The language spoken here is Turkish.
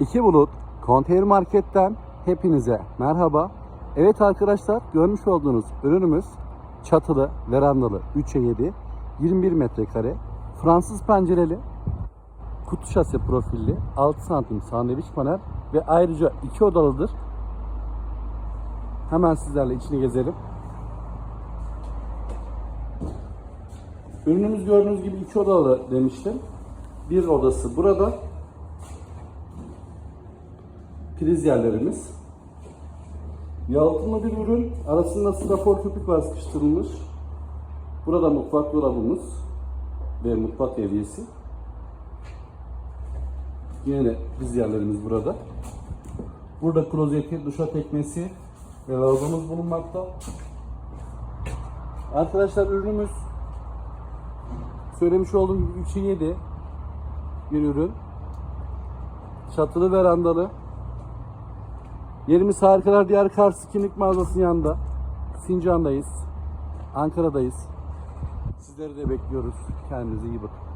İki Bulut Konteyner Market'ten hepinize merhaba. Evet arkadaşlar görmüş olduğunuz ürünümüz çatılı, verandalı 3'e 7, 21 metrekare, Fransız pencereli, kutu şase profilli, 6 santim sandviç panel ve ayrıca iki odalıdır. Hemen sizlerle içini gezelim. Ürünümüz gördüğünüz gibi iki odalı demiştim. Bir odası burada. Priz yerlerimiz. Yalıtımlı bir ürün. Arasında strafor köpük var sıkıştırılmış. Burada mutfak dolabımız ve mutfak evyesi. Yine priz yerlerimiz burada. Burada klozeti, duşa tekmesi ve lavabomuz bulunmakta. Arkadaşlar ürünümüz söylemiş olduğum gibi 3'e 7 bir ürün. Çatılı verandalı. Yerimiz Harikalar Diyar Kars Kimlik Mağazası'nın yanında. Sincan'dayız. Ankara'dayız. Sizleri de bekliyoruz. Kendinize iyi bakın.